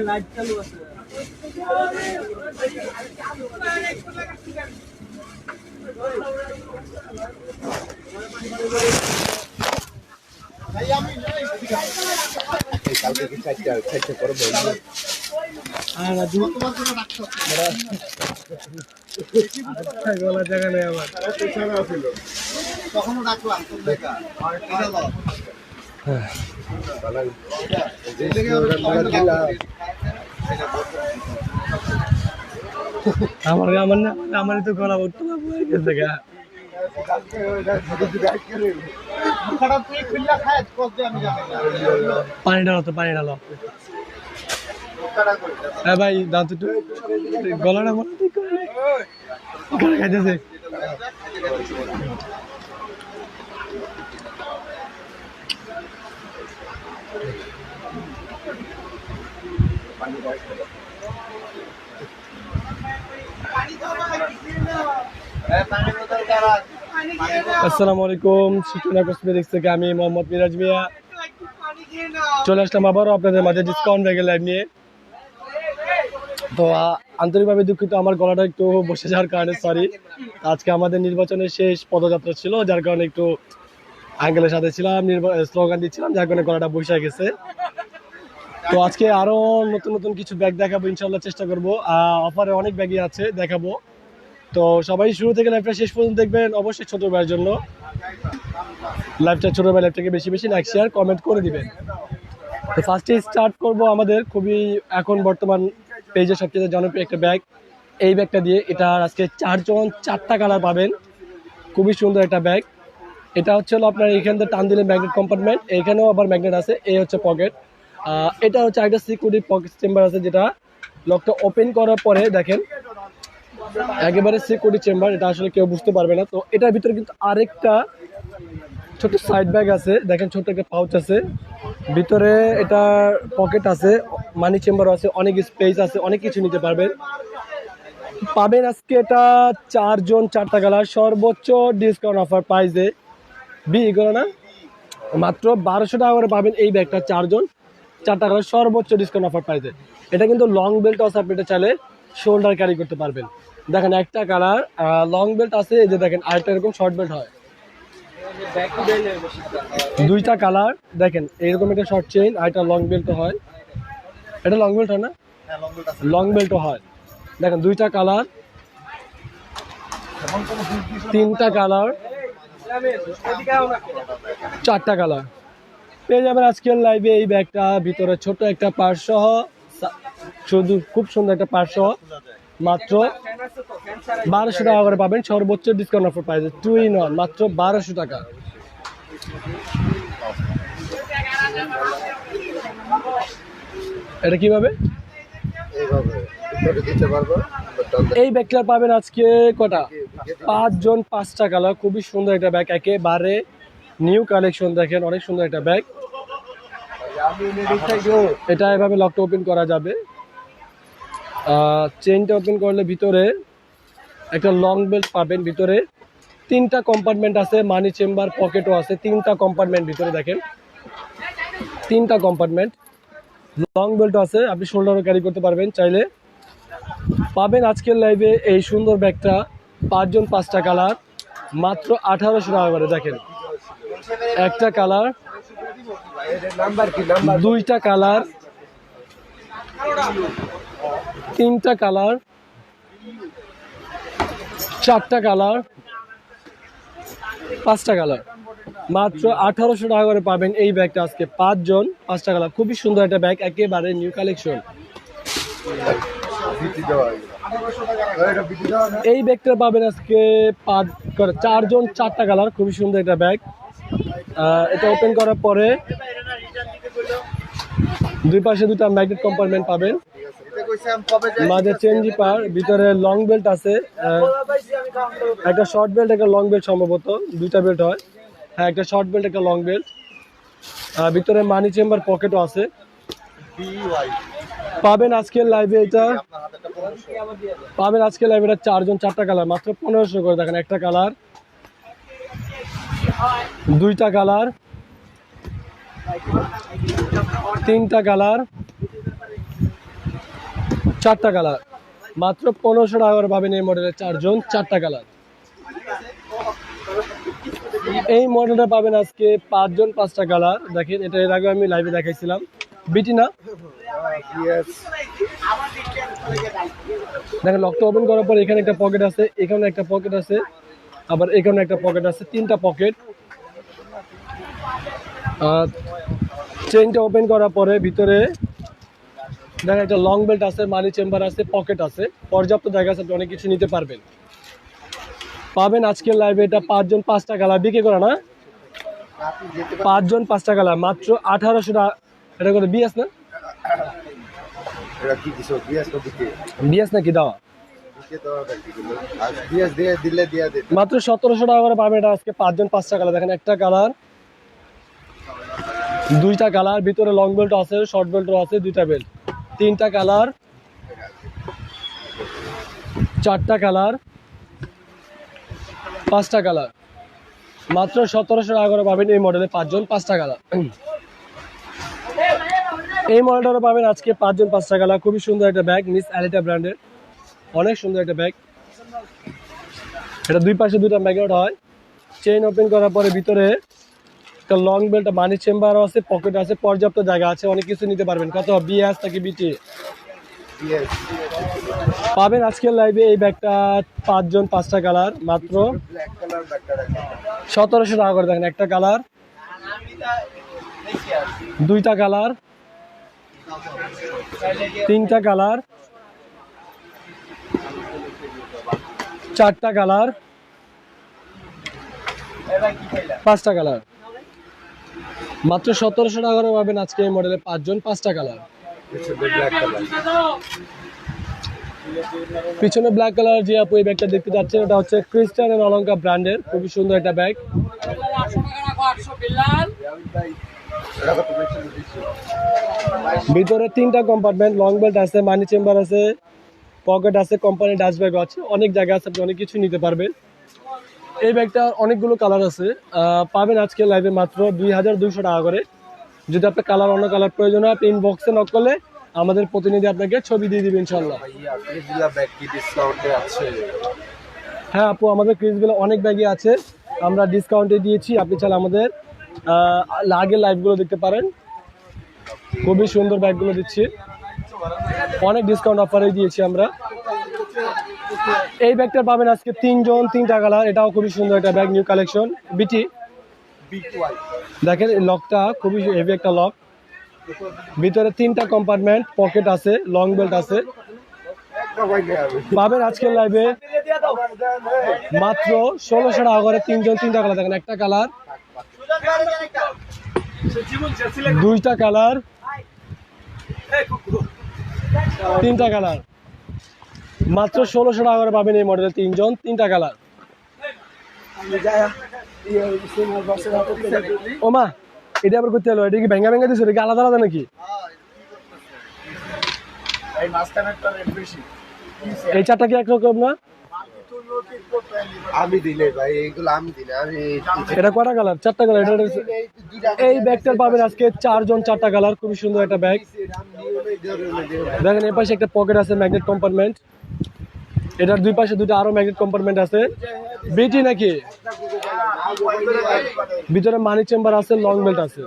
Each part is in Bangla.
গলা জায়গা নেই আমার তোর আমার আমার না আমারই তো গলা উঠতে গেছে গা। পানি ঢালো তো পানি হ্যাঁ ভাই দাও তো একটু। গলাটা মনে ঠিক করে খাইতেছে। আসসালামু আলাইকুম সূচনা কসমেটিক্স থেকে আমি মোহাম্মদ মিরাজ মিয়া। চলে আসলাম আবারও আপনাদের মাঝে ডিসকাউন্ট রেগে লাইভ নিয়ে। তো আন্তরিকভাবে দুঃখিত, আমার গলাটা একটু বসে যাওয়ার কারণে সরি আজকে আমাদের নির্বাচনের শেষ পদযাত্রা ছিল, যার কারণে একটু আঙ্কেলের সাথে ছিলাম স্লোগান দিচ্ছিলাম, যার কারণে গলাটা বসে গেছে। তো, আজকে আরও নতুন নতুন কিছু ব্যাগ দেখাবো ইনশাল্লাহ চেষ্টা করব। অফারে অনেক ব্যাগই আছে, দেখাবো। তো সবাই শুরু থেকে লাইভটা শেষ পর্যন্ত দেখবেন, অবশ্যই ছোট ভাইয়ের জন্য। লাইভটা ছোট ভাই লাইভটাকে বেশি বেশি লাইক শেয়ার কমেন্ট করে দিবেন। তো ফার্স্টে স্টার্ট করব আমাদের খুবই এখন বর্তমান পেজে সবচেয়ে জনপ্রিয় একটা ব্যাগ এই ব্যাগটা দিয়ে এটা আজকে চারজন চারটা কালার পাবেন। খুবই সুন্দর একটা ব্যাগ এটা হচ্ছে হলো আপনার এখান থেকে টান দিলে ম্যাগনেট কম্পার্টমেন্ট এখানেও আবার ম্যাগনেট আছে, এই হচ্ছে পকেট এটা হচ্ছে একটা সিকিউরিটি পকেট চেম্বার আছে যেটা লকটা ওপেন করার পরে দেখেন একেবারে সিকিউরিটি চেম্বার, এটা আসলে কেউ বুঝতে পারবে না। তো এটার ভিতরে কিন্তু আরেকটা ছোট সাইড ব্যাগ আছে। দেখেন ছোট একটা পাউচ আছে। ভিতরে এটা পকেট আছে মানি চেম্বার আছে, অনেক স্পেস আছে, অনেক কিছু নিতে পারবেন। পাবেন আজকে এটা চারজন চারটা কালার সর্বোচ্চ ডিসকাউন্ট অফার প্রাইসে বি, এগুলো না? মাত্র বারোশো টাকা করে পাবেন এই ব্যাগটা চারজন চারটা কালার সর্বোচ্চ ডিসকাউন্ট অফার প্রাইসে এটা কিন্তু লং বেল্ট আছে, আপনি এটা চাইলে শোল্ডার ক্যারি করতে পারবেন। দেখেন একটা কালার লং বেল্ট আছে এই যে দেখেন আরেকটা এরকম শর্ট বেল্ট হয়। দুইটা কালার দেখেন এরকম একটা শর্ট চেইন আর একটা লং বেল্ট হয়। এটা লং বেল্ট হয় না? হ্যাঁ লং বেল্টও হয়। দেখেন দুইটা কালার তিনটা কালার চারটা কালার। পেয়ে যাবেন আজকের লাইভে এই ব্যাগটা ভিতরে ছোট একটা সহ শুধু খুব সুন্দর একটা সহ। মাত্র বারোশো টাকা করে পাবেন। সর্বোচ্চ ডিসকাউন্ট অফার প্রাইসে টু ইন ওয়ান মাত্র বারোশো টাকা। এটা কীভাবে? এই ব্যাগটা পাবেন আজকে কটা? পাঁচজন পাঁচটা কালার খুবই সুন্দর একটা ব্যাগ, একেবারে নিউ কালেকশন দেখেন, অনেক সুন্দর একটা ব্যাগ। এটা এভাবে লকটা ওপেন করা যাবে। চেইনটা ওপেন করলে ভিতরে একটা লং বেল্ট পাবেন ভিতরে। তিনটা কম্পার্টমেন্ট আছে মানি চেম্বার পকেটও আছে, তিনটা কম্পার্টমেন্ট ভিতরে দেখেন। তিনটা কম্পার্টমেন্ট লং বেল্টও আছে, আপনি শোল্ডারও ক্যারি করতে পারবেন চাইলে। পাবেন আজকের লাইভে এই সুন্দর ব্যাগটা, পাঁচজন পাঁচটা কালার মাত্র আঠারোশো টাকা করে, দেখেন। একটা কালার দুইটা কালার তিনটা কালার, চারটা কালার, পাঁচটা কালার। মাত্র আঠারোশো টাকা করে পাবেন এই ব্যাগটা আজকে। পাঁচজন, পাঁচটা কালার। খুবই সুন্দর একটা ব্যাগ, একেবারে নিউ কালেকশন এই ব্যাগটা পাবেন আজকে পাঁচ চারজন, চারটা কালার। খুবই সুন্দর একটা ব্যাগ। এটা ওপেন করার পরে দুই পাশে দুটা ম্যাগনেট কম্পার্টমেন্ট পাবেন। মাঝে চেঞ্জি পার ভিতরে লং বেল্ট আছে একটা শর্ট বেল্ট একটা লং বেল্ট সম্ভবত দুইটা বেল্ট হয়। হ্যাঁ একটা শর্ট বেল্ট একটা লং বেল্ট ভিতরে মানি চেম্বার পকেটও আছে। পাবেন আজকের লাইভে এটা। পাবেন আজকে লাইভে এটা চারজন চারটা কালার মাত্র পনেরোশো করে দেখেন একটা কালার দুইটা কালার তিনটা কালার চারটা কালার। মাত্র পনেরোশো টাকা করে পাবেন এই মডেলের চারজন, চারটা কালার। এই মডেলটা পাবেন আজকে পাঁচজন, পাঁচটা কালার। দেখেন, এটা এর আগে আমি লাইভে দেখাইছিলাম। বিটি না? দেখেন লকটা ওপেন করার পর এখানে একটা পকেট আছে, এখানে একটা পকেট আছে, আবার এখানে একটা পকেট আছে, তিনটা পকেট চেইনটা ওপেন করার পরে ভিতরে দেখেন একটা লং বেল্ট আছে মানি চেম্বার আছে পকেট আছে। পর্যাপ্ত জায়গা আছে আপনি অনেক কিছু নিতে পারবেন। পাবেন আজকের লাইভে এটা পাঁচজন পাঁচটা কালার বিক্রি করে না? পাঁচজন পাঁচটা কালার মাত্র আঠারোশো টাকা। এটা করে বিএস না? বিএস নাকি দেওয়া? মাত্র সতেরোশো টাকা করে পাবেন এটা আজকে পাঁচজন পাঁচটা কালার দেখেন একটা কালার দুইটা কালার ভিতরে লং বেল্ট আছে শর্ট বেল্টও আছে দুইটা বেল্ট তিনটা কালার, চারটা কালার, পাঁচটা কালার। মাত্র সতেরোশো টাকা করে পাবেন এই মডেলে পাঁচজন, পাঁচটা কালার। এই মডেলটা পাবেন আজকে পাঁচজন, পাঁচটা কালার। খুবই সুন্দর একটা ব্যাগ মিস অ্যালিটা ব্র্যান্ডের অনেক সুন্দর একটা ব্যাগ এটা দুই পাশে দুইটা ম্যাগনেট হয়। চেইন ওপেন করার পরে ভিতরে একটা লং বেল্ট মানি চেম্বারও আছে পকেট আছে পর্যাপ্ত জায়গা আছে অনেক কিছু নিতে পারবেন। কত? বিএস নাকি বিটি পাবেন আজকের লাইভে এই ব্যাগটা পাঁচজন পাঁচটা কালার মাত্র সতেরোশো টাকা করে দেখেন একটা কালার দুইটা কালার তিনটা কালার চারটা কালার পাঁচটা কালার মাত্র সতেরোশো টাকা করে পাবেন আজকে এই মডেলে পাঁচজন, পাঁচটা কালার পিছনে ব্ল্যাক কালার যে আপু এই ব্যাগটা দেখতে পাচ্ছেন ওটা হচ্ছে ক্রিস্টান এন্ড অলঙ্কা ব্র্যান্ডের খুবই সুন্দর একটা ব্যাগ ভিতরে তিনটা কম্পার্টমেন্ট লং বেল্ট আছে মানি চেম্বার আছে পকেট আছে কোম্পানি ডাস্ট ব্যাগ আছে, অনেক জায়গা আছে, আপনি অনেক কিছু নিতে পারবেন। এই ব্যাগটা অনেকগুলো কালার আছে। পাবেন আজকে লাইভে মাত্র দুই হাজার দুইশো টাকা করে। যদি আপনার কালার অন্য কালার প্রয়োজন হয় আপনি ইনবক্সে নক করলে আমাদের প্রতিনিধি আপনাকে ছবি দিয়ে দিবে ইনশাল্লাহ হ্যাঁ আপু আমাদের ক্রিজগুলো অনেক ব্যাগই আছে। আমরা ডিসকাউন্টে দিয়েছি আপনি চাইলে আমাদের আগের লাইভগুলো দেখতে পারেন। খুবই সুন্দর ব্যাগগুলো দিচ্ছি। অনেক ডিসকাউন্ট অফারে দিয়েছি আমরা। এই ব্যাগটা পাবেন আজকে তিনজন, তিনটা কালার। এটাও খুবই সুন্দর একটা ব্যাগ নিউ কালেকশন বিটি দেখেন লকটা খুবই হেভি একটা লক ভিতরে তিনটা কম্পার্টমেন্ট পকেট আছে লং বেল্ট আছে। পাবেন আজকের লাইভে মাত্র ষোলোশো টাকা করে তিনজন, তিনটা কালার। দেখেন, একটা কালার, দুইটা কালার, তিনটা কালার। মাত্র ষোলোশো টাকা করে পাবেন এই মডেলের তিনজন তিনটা কালার ওমা এটা আবার করতে হলো এটা কি ভেঙ্গা ভেঙ্গা দিছো এটা কি আলাদা আলাদা নাকি? এই চারটা কি একরকম না? আমি দিলে ভাই এইগুলো আমি দিলে আমি এটা কটা কালার চারটা কালার এটা এই ব্যাগটার পাবেন আজকে চারজন চারটা কালার খুবই সুন্দর একটা ব্যাগ। দেখেন এই পাশে একটা পকেট আছে ম্যাগনেট কম্পার্টমেন্ট এটার দুই পাশে দুটো আরও ম্যাগনেট কম্পার্টমেন্ট আছে। বিটি নাকি? ভিতরে মানি চেম্বার আছে লং বেল্ট আছে।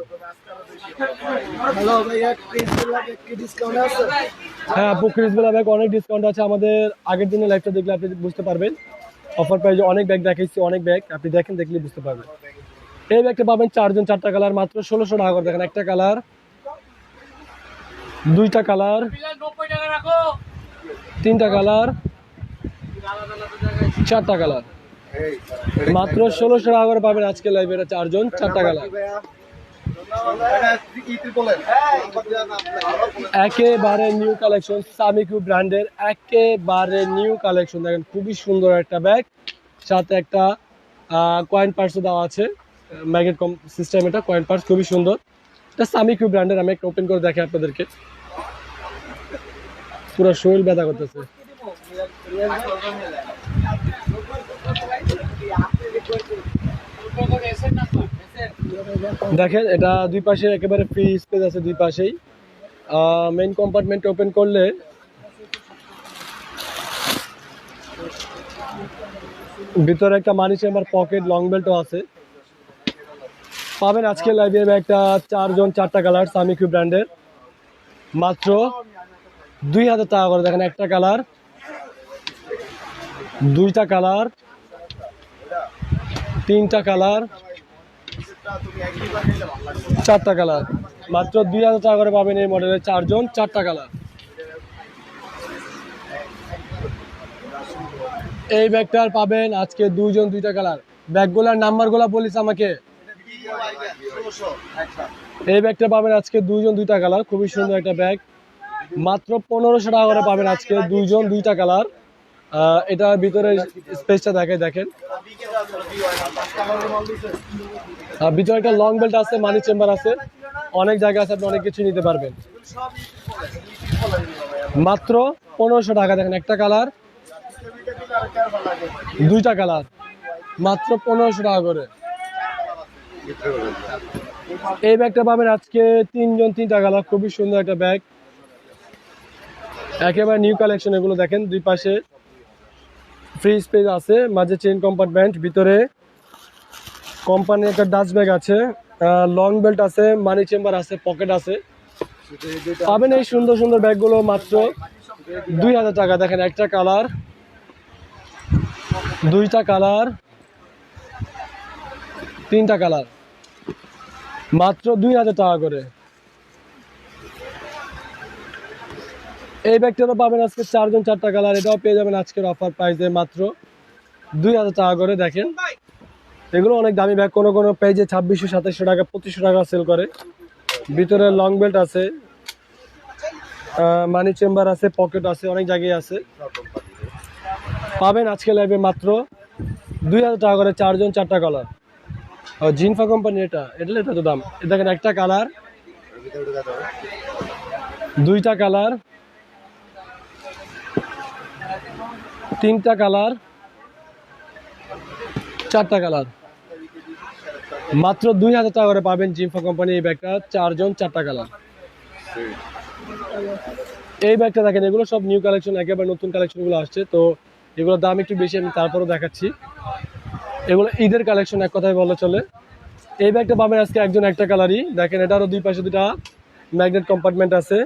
হ্যাঁ আপু ক্রিসবেলা ব্যাগ অনেক ডিসকাউন্ট আছে। আমাদের আগের দিনের লাইভটা দেখলে আপনি বুঝতে পারবেন। অফার প্রাইজে অনেক ব্যাগ দেখাইছি, অনেক ব্যাগ আপনি দেখেন, দেখলে বুঝতে পারবেন। এই ব্যাগটা পাবেন চারজন, চারটা কালার মাত্র ষোলোশো টাকা করে। দেখেন, একটা কালার দুইটা কালার তিনটা কালার, চারটা কালার। মাত্র ষোলোশো টাকা করে পাবেন আজকে লাইভে এটা চারজন, চারটা কালার। একেবারে নিউ কালেকশন সামিকু ব্র্যান্ডের একেবারে নিউ কালেকশন দেখেন, খুবই সুন্দর একটা ব্যাগ সাথে একটা কয়েন পার্সও দেওয়া আছে। ম্যাগনেট কম সিস্টেম এটা কয়েন পার্স খুবই সুন্দর। এটা সামিকু ব্র্যান্ডের আমি একটা ওপেন করে দেখে আপনাদেরকে। পুরো শরীর ব্যথা করতেছে। দেখেন, এটা দুই পাশে একেবারে ফ্রি স্পেস আছে দুই পাশেই। মেইন কম্পার্টমেন্ট ওপেন করলে ভিতরে একটা মানি চেম্বার পকেট লং বেল্টও আছে। পাবেন আজকে লাইব্রেরি একটা চারজন, চারটা কালার সামিকিউ ব্র্যান্ডের মাত্র দুই হাজার টাকা করে দেখেন, একটা কালার, দুইটা কালার, তিনটা কালার, চারটা কালার। মাত্র দুই হাজার টাকা করে পাবেন এই মডেলের চারজন, চারটা কালার। এই ব্যাগটার পাবেন আজকে দুইজন, দুইটা কালার। ব্যাগগুলার নাম্বারগুলো বলিস আমাকে। এই ব্যাগটা পাবেন আজকে দুইজন, দুইটা কালার। খুবই সুন্দর একটা ব্যাগ। মাত্র পনেরোশো টাকা করে পাবেন আজকে দুইজন, দুইটা কালার। এটার ভিতরে স্পেসটা দেখে দেখেন। ভিতরে একটা লং বেল্ট আছে মানি চেম্বার আছে। অনেক জায়গা আছে, আপনি অনেক কিছু নিতে পারবেন। মাত্র পনেরোশো টাকা, দেখেন, একটা কালার, দুইটা কালার। মাত্র পনেরোশো টাকা করে। এই ব্যাগটা পাবেন আজকে তিনজন, তিনটা কালার, খুবই সুন্দর একটা ব্যাগ। একেবারে নিউ কালেকশন এগুলো দেখেন, দুই পাশে ফ্রি স্পেস আছে, মাঝে চেন কম্পার্টমেন্ট ভিতরে কোম্পানির একটা ডাস্ট ব্যাগ আছে লং বেল্ট আছে মানি চেম্বার আছে পকেট আছে। পাবেন এই সুন্দর সুন্দর ব্যাগগুলো মাত্র দুই হাজার টাকা। দেখেন একটা কালার দুইটা কালার তিনটা কালার মাত্র দুই হাজার টাকা করে। এই ব্যাগটারও পাবেন আজকে চারজন চারটা কালার এটাও পেয়ে যাবেন আজকের অফার প্রাইসে মাত্র দুই হাজার টাকা করে, দেখেন। এগুলো অনেক দামি ব্যাগ, কোনো কোনো পেজে ছাব্বিশশো, সাতাশশো টাকা, পঁচিশশো টাকা সেল করে। ভিতরে লং বেল্ট আছে মানি চেম্বার আছে পকেট আছে, অনেক জায়গায় আছে। পাবেন আজকে লাইভে মাত্র দুই হাজার টাকা করে, চারজন, চারটা কালার জিনফা কোম্পানি এটা এটা এটা তো দাম। দেখেন একটা কালার দুইটা কালার তিনটা কালার, চারটা কালার। মাত্র দুই হাজার টাকা করে পাবেন জিমফা কোম্পানি এই ব্যাগটা, চারজন, চারটা কালার। এই ব্যাগটা দেখেন, এগুলো সব নিউ কালেকশন একেবারে নতুন কালেকশনগুলো আসছে, তো এগুলোর দাম একটু বেশি, আমি তারপরও দেখাচ্ছি। এগুলো ঈদের কালেকশন এক কথায় বলা চলে। এই ব্যাগটা পাবেন আজকে একজন একটা কালারই দেখেন, এটারও দুই পাশে দুটা ম্যাগনেট কম্পার্টমেন্ট আছে।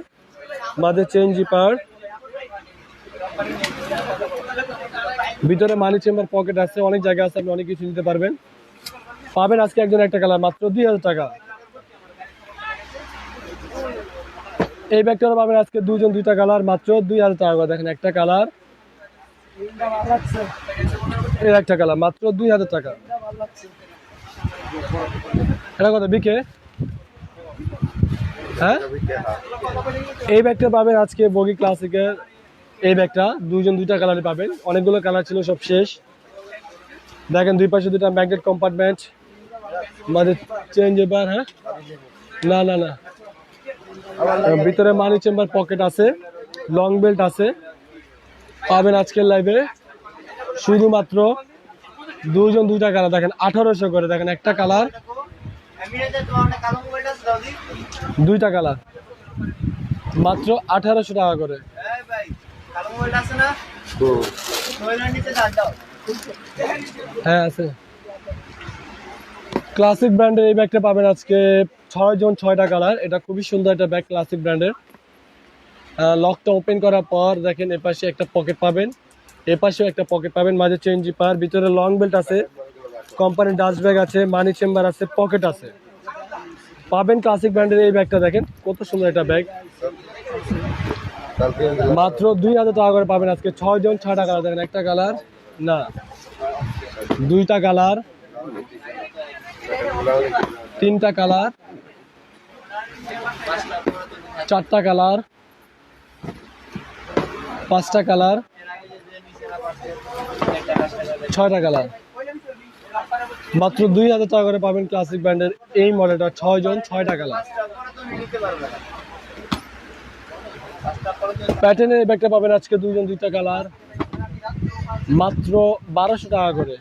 মাঝে চেন জিপার ভিতরে মানি চেম্বার পকেট আছে, অনেক জায়গা আছে, আপনি অনেক কিছু নিতে পারবেন। পাবেন আজকে একজন একটা কালার মাত্র দুই হাজার টাকা। এই ব্যাগটারও পাবেন আজকে দুজন দুইটা কালার মাত্র দুই হাজার টাকা দেখেন একটা কালারের একটা কালার মাত্র দুই হাজার টাকা। এটা কত, বিকে? হ্যাঁ? এই ব্যাগটা পাবেন আজকে বগি ক্লাসিকের এই ব্যাগটা দুইজন দুইটা কালারে পাবেন। অনেকগুলো কালার ছিল, সব শেষ। দেখেন দুই পাশে দুটা ম্যাগনেট কম্পার্টমেন্ট মাঝে চেঞ্জ এবার হ্যাঁ? না না না। ভিতরে মানি চেম্বার পকেট আছে লং বেল্ট আছে। পাবেন আজকের লাইভে শুধুমাত্র দুজন দুইটা কালার দেখেন, আঠারোশো করে, দেখেন একটা কালার দুইটা কালার মাত্র আঠারোশো টাকা করে। হ্যাঁ আছে। ক্লাসিক ব্র্যান্ডের এই ব্যাগটা পাবেন আজকে ছয় জন ছয়টা কালার এটা খুবই সুন্দর একটা ব্যাগ ক্লাসিক ব্র্যান্ডের লকটা ওপেন করার পর দেখেন এ পাশে একটা পকেট পাবেন। এ পাশেও একটা পকেট পাবেন মাঝে চেন জিপার ভিতরে লং বেল্ট আছে। কোম্পানির ডাস্ট ব্যাগ আছে মানি চেম্বার আছে পকেট আছে। পাবেন ক্লাসিক ব্র্যান্ডের এই ব্যাগটা দেখেন কত সুন্দর একটা ব্যাগ মাত্র দুই হাজার টাকা করে পাবেন আজকে। ছয় জন, ছয়টা কালার দেখেন, একটা কালার না, দুইটা কালার তিনটা কালার চারটা কালার পাঁচটা কালার ছয়টা কালার মাত্র দুই হাজার টাকা করে পাবেন ক্লাসিক ব্র্যান্ডের এই মডেলটা ছয় জন, ছয়টা কালার প্যাটার্নের ব্যাগটা পাবেন আজকে দুইজন দুইটা কালার। মাত্র বারোশো টাকা করে।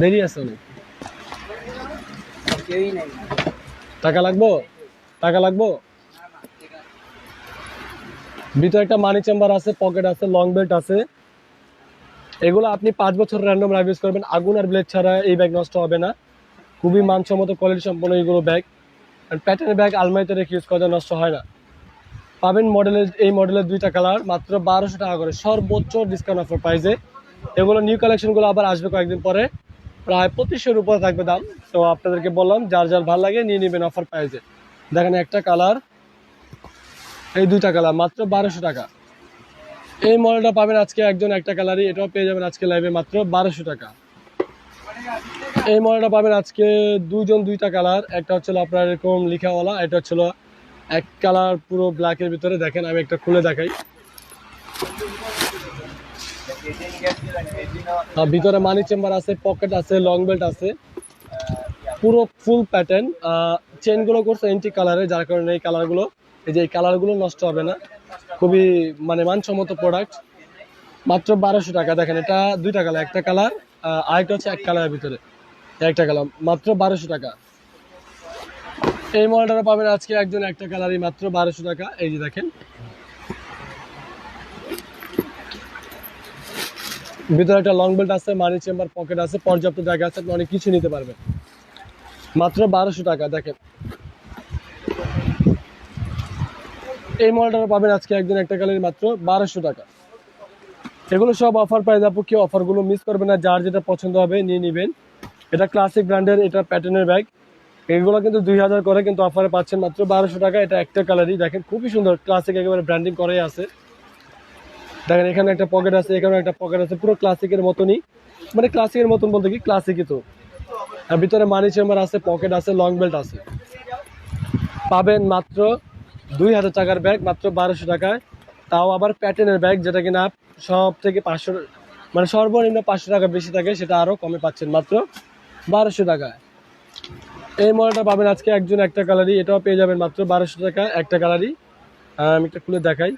দেরি আছে অনেক। টাকা লাগবো? টাকা লাগবো? ভিতরে একটা মানি চেম্বার আছে পকেট আছে লং বেল্ট আছে। এগুলো আপনি পাঁচ বছর র্যান্ডম লাইভ ইউজ করবেন। আগুন আর ব্লেড ছাড়া এই ব্যাগ নষ্ট হবে না। খুবই মানসম্মত কোয়ালিটি সম্পন্ন এইগুলো ব্যাগ আর প্যাটার্নের ব্যাগ আলমারিতে রেখে ইউজ করা নষ্ট হয় না। পাবেন মডেলের এই মডেলের দুইটা কালার মাত্র বারোশো টাকা করে। সর্বোচ্চ ডিসকাউন্ট অফার প্রাইসে এগুলো নিউ কালেকশনগুলো আবার আসবে কয়েকদিন পরে। প্রায় পঁচিশশোর উপরে থাকবে দাম। তো আপনাদেরকে বললাম, যার যার ভালো লাগে নিয়ে নেবেন অফার প্রাইসে দেখেন একটা কালার এই দুইটা কালার মাত্র বারোশো টাকা। এই মডেলটা পাবেন আজকে একজন একটা কালারই এটাও পেয়ে যাবেন আজকে লাইভে মাত্র বারোশো টাকা। এই মডেলটা পাবেন আজকে দুজন দুইটা কালার। একটা হচ্ছিল আপনার এরকম লিখাওয়ালা, এটা হচ্ছিল এক কালার পুরো ব্ল্যাকের ভিতরে। দেখেন, আমি একটা খুলে দেখাই। ভিতরে মানি চেম্বার আছে পকেট আছে লং বেল্ট আছে। পুরো ফুল প্যাটার্ন চেনগুলো করছে এন্টি কালারে যার কারণে এই কালারগুলো এই যে এই কালারগুলো নষ্ট হবে না। খুবই মানে মানসম্মত প্রোডাক্ট মাত্র বারোশো টাকা। দেখেন, এটা দুইটা কালার একটা কালার আরেকটা হচ্ছে এক কালারের ভিতরে। একটা কালার মাত্র বারোশো টাকা। এই মডেলটা পাবেন আজকে একজন একটা কালারই, মাত্র বারোশো টাকা। এই যে দেখেন। ভিতরে একটা লং বেল্ট আছে মানি চেম্বার পকেট আছে, পর্যাপ্ত জায়গা আছে, আপনি অনেক কিছু নিতে পারবেন। মাত্র বারোশো টাকা, দেখেন। এই মডেলটা পাবেন আজকে একজন একটা কালের মাত্র বারোশো টাকা। এগুলো সব অফার প্রাইস আপু, কেউ অফারগুলো মিস করবেন না, যার যেটা পছন্দ হবে নিয়ে নেবেন। এটা ক্লাসিক ব্র্যান্ডের এটা প্যাটার্নের ব্যাগ এগুলো কিন্তু দুই হাজার করে কিন্তু অফারে পাচ্ছেন মাত্র বারোশো টাকা। এটা একটা কালারই দেখেন, খুবই সুন্দর। ক্লাসিক একেবারে ব্র্যান্ডিং করাই আছে। দেখেন, এখানে একটা পকেট আছে এখানে একটা পকেট আছে। পুরো ক্লাসিকের মতনই। মানে ক্লাসিকের মতন বলতে কি? ক্লাসিকই তো। আর ভিতরে মানি চেম্বার আছে পকেট আছে লং বেল্ট আছে। পাবেন মাত্র দুই হাজার টাকার ব্যাগ মাত্র বারোশো টাকায়। তাও আবার প্যাটার্নের ব্যাগ যেটা কিনা সব থেকে পাঁচশো মানে সর্বনিম্ন পাঁচশো টাকা বেশি থাকে, সেটা আরও কমে পাচ্ছেন মাত্র। বারোশো টাকায় এই মডেলটা পাবেন আজকে একজন একটা কালারই এটাও পেয়ে যাবেন মাত্র বারোশো টাকা একটা কালারই আমি একটা খুলে দেখাই।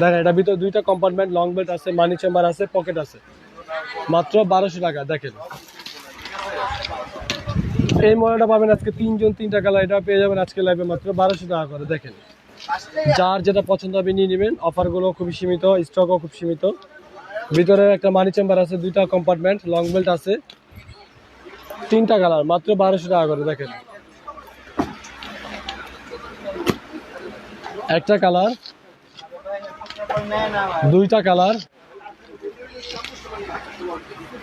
দেখেন এটা ভিতরে দুইটা কম্পার্টমেন্ট লং বেল্ট আছে মানি চেম্বার আছে পকেট আছে। মাত্র বারোশো টাকা, দেখেন। এই মডেলটা পাবেন আজকে তিনজন, তিনটা কালার এটা পেয়ে যাবেন আজকে লাইভে মাত্র বারোশো টাকা করে, দেখেন। যার যেটা পছন্দ হবে নিয়ে নেবেন অফারগুলো খুবই সীমিত স্টকও খুব সীমিত। ভিতরে একটা মানি চেম্বার আছে, দুইটা কম্পার্টমেন্ট লং বেল্ট আছে। তিনটা কালার, মাত্র বারোশো টাকা করে, দেখেন। একটা কালার, দুইটা কালার,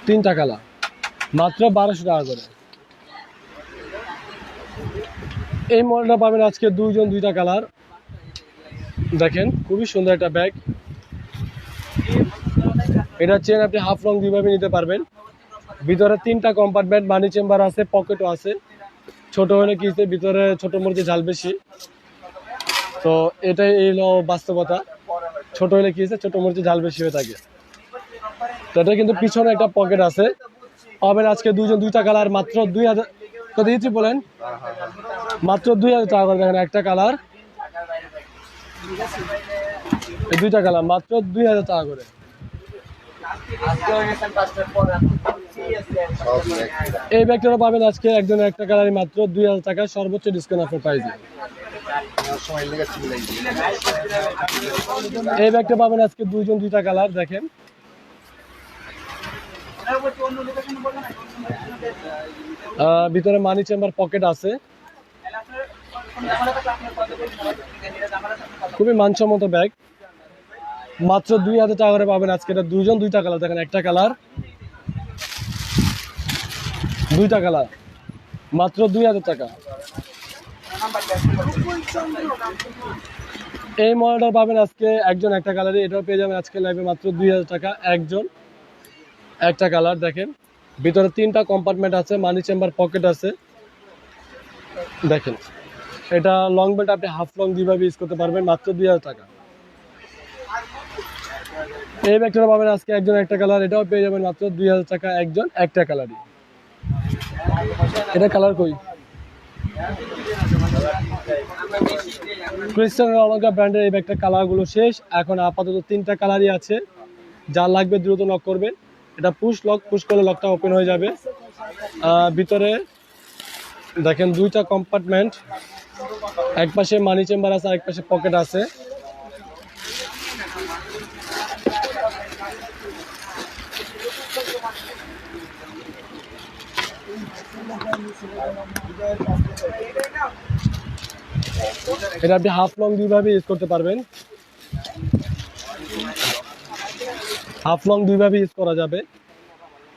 তিনটা কালার, মাত্র বারোশো টাকা করে। এই মডেলটা পাবেন আজকে দুইজন, দুইটা কালার। দেখেন, খুবই সুন্দর একটা ব্যাগ। এটা চেন আপনি হাফ লং দুইভাবে নিতে পারবেন। ভিতরে তিনটা কম্পার্টমেন্ট মানি চেম্বার আছে পকেটও আছে। ছোট হলে কি ভিতরে ছোট মরিচে ঝাল বেশি। তো এটাই হলো বাস্তবতা। ছোট হলে কি হচ্ছে, ছোট মরিচে ঝাল বেশি হয়ে থাকে। তো এটা কিন্তু পিছনে একটা পকেট আছে। পাবেন আজকে দুজন দুইটা কালার মাত্র দুই হাজার কত দিচ্ছি বলেন? মাত্র দুই হাজার টাকা করে দেখেন, একটা কালার দুইটা কালার মাত্র দুই হাজার টাকা করে। এই ব্যাগটা পাবেন আজকে একজনের একটা কালারই মাত্র দুই হাজার টাকা সর্বোচ্চ ডিসকাউন্ট অফার প্রাইসে এই ব্যাগটা পাবেন আজকে দুইজন, দুইটা কালার, দেখেন। ভিতরে মানি চেম্বার পকেট আছে। খুবই মানসম্মত ব্যাগ। মাত্র দুই হাজার টাকা করে পাবেন আজকে। এটা দুইজন, দুইটা কালার, দেখেন, একটা কালার। দুইটা কালার। মাত্র দুই হাজার টাকা। এই মডেলটা পাবেন আজকে একজন, একটা কালারে এটাও পেয়ে যাবেন আজকে লাইভে মাত্র দুই হাজার টাকা একজন। একটা কালার দেখেন। ভিতরে তিনটা কম্পার্টমেন্ট আছে মানি চেম্বার পকেট আছে। দেখেন, এটা লং বেল্ট আপনি হাফ লং দুইভাবে ইউজ করতে পারবেন, মাত্র দুই হাজার টাকা। এই ব্যাগটা পাবেন আজকে একজন, একটা কালার। এটাও পেয়ে যাবেন মাত্র দুই হাজার টাকা একজন, একটা কালারই। এটা কালার কই? ক্রিস্টান রোনাল্ডো ব্র্যান্ডের এই ব্যাগটা কালারগুলো শেষ। এখন আপাতত তিনটা কালারই আছে। যা লাগবে দ্রুত লক করবেন। এটা পুশ লক পুশ করলে লকটা ওপেন হয়ে যাবে। ভিতরে দেখেন দুইটা কম্পার্টমেন্ট এক পাশে মানি চেম্বার আছে এক পাশে পকেট আছে। এটা আপনি হাফ লং দুইভাবে ইউজ করতে পারবেন। হাফ লং দুইভাবে ইউজ করা যাবে।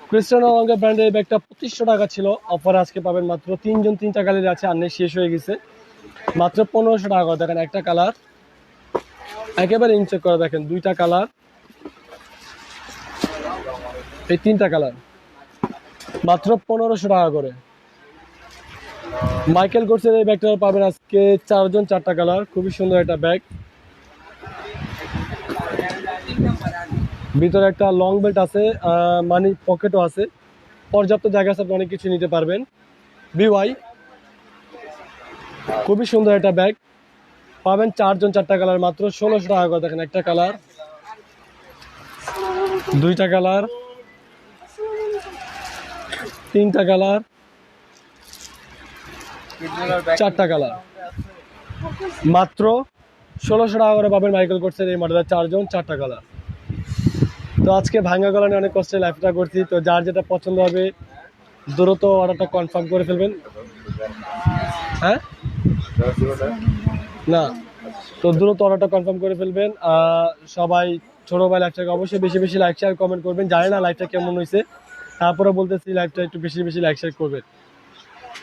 ক্রিস্টানো রঙের ব্র্যান্ডের ব্যাগটা পঁচিশশো টাকা ছিল। অফার আজকে পাবেন মাত্র তিনজন তিনটা কালার আছে, আর শেষ হয়ে গেছে। মাত্র পনেরোশো টাকা করে। দেখেন একটা কালার একেবারে ইনচেক করে দেখেন, দুইটা কালার এই তিনটা কালার মাত্র পনেরোশো টাকা করে। মাইকেল কোর্সের এই ব্যাগটা পাবেন আজকে চারজন, চারটা কালার। খুবই সুন্দর একটা ব্যাগ। ভিতরে একটা লং বেল্ট আছে মানি পকেটও আছে। পর্যাপ্ত জায়গা আছে, আপনি অনেক কিছু নিতে পারবেন। বিওয়াই খুবই সুন্দর একটা ব্যাগ। পাবেন চারজন, চারটা কালার মাত্র। ষোলোশো টাকা করে দেখেন একটা কালার। দুইটা কালার। তিনটা কালার। চারটা কালার। মাত্র ষোলোশো টাকা করে পাবেন মাইকেল কোর্সের এই মডেলের চারজন, চারটা কালার। তো আজকে ভাঙ্গা গলা নিয়ে অনেক কষ্টে লাইফটা করছি। তো যার যেটা পছন্দ হবে, দ্রুত অর্ডারটা কনফার্ম করে ফেলবেন। হ্যাঁ? না। তো দ্রুত অর্ডারটা কনফার্ম করে ফেলবেন। সবাই ছোটো ভাই লাইফটাকে অবশ্যই বেশি বেশি লাইক শেয়ার কমেন্ট করবেন। জানি না লাইফটা কেমন হয়েছে তারপরে বলতেছি লাইফটা একটু বেশি বেশি লাইক শেয়ার করবেন।